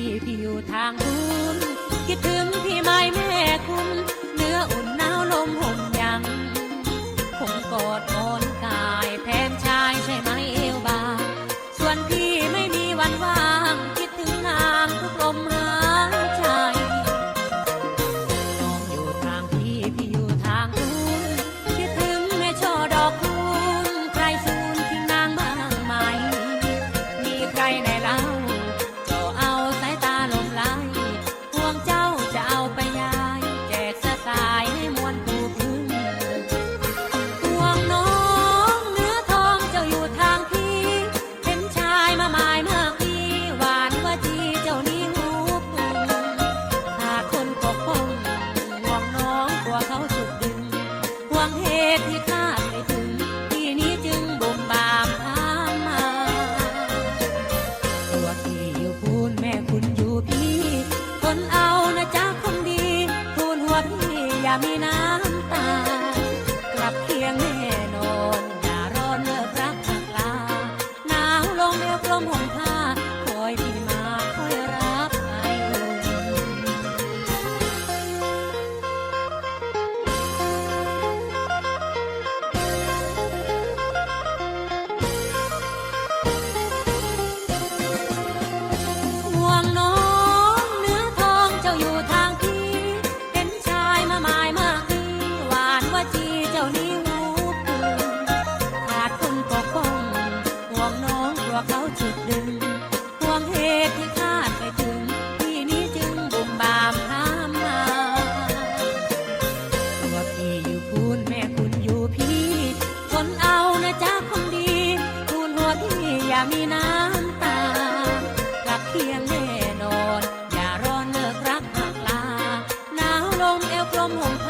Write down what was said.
พี่พี่อยู่ทางคุณคิดถึงพี่ไม่แม่คุณเนื้ออุ่น วงเหตุที่คาดไม่ถึง ที่นี้จึงบ่มบามพามมาตัวพี่อยู่พูนแม่คุณอยู่พี่ คนเอานะจ๊ะคนดีทูลหัวพี่อย่ามีน้ำ เขาจุดดึงห่วงเหตุที่คาดไม่ถึง ที่นี้จึงบุ่มบามถามมาตัวพี่อยู่พูนแม่คุณอยู่พี่คนเอานะจ๊ะคนดีทูลหัวพี่อย่ามีน้ำตากลับเคียงแน่นอน อย่ารอเลิกรักหักลาหนาวลมเอวกลมห่มผ้า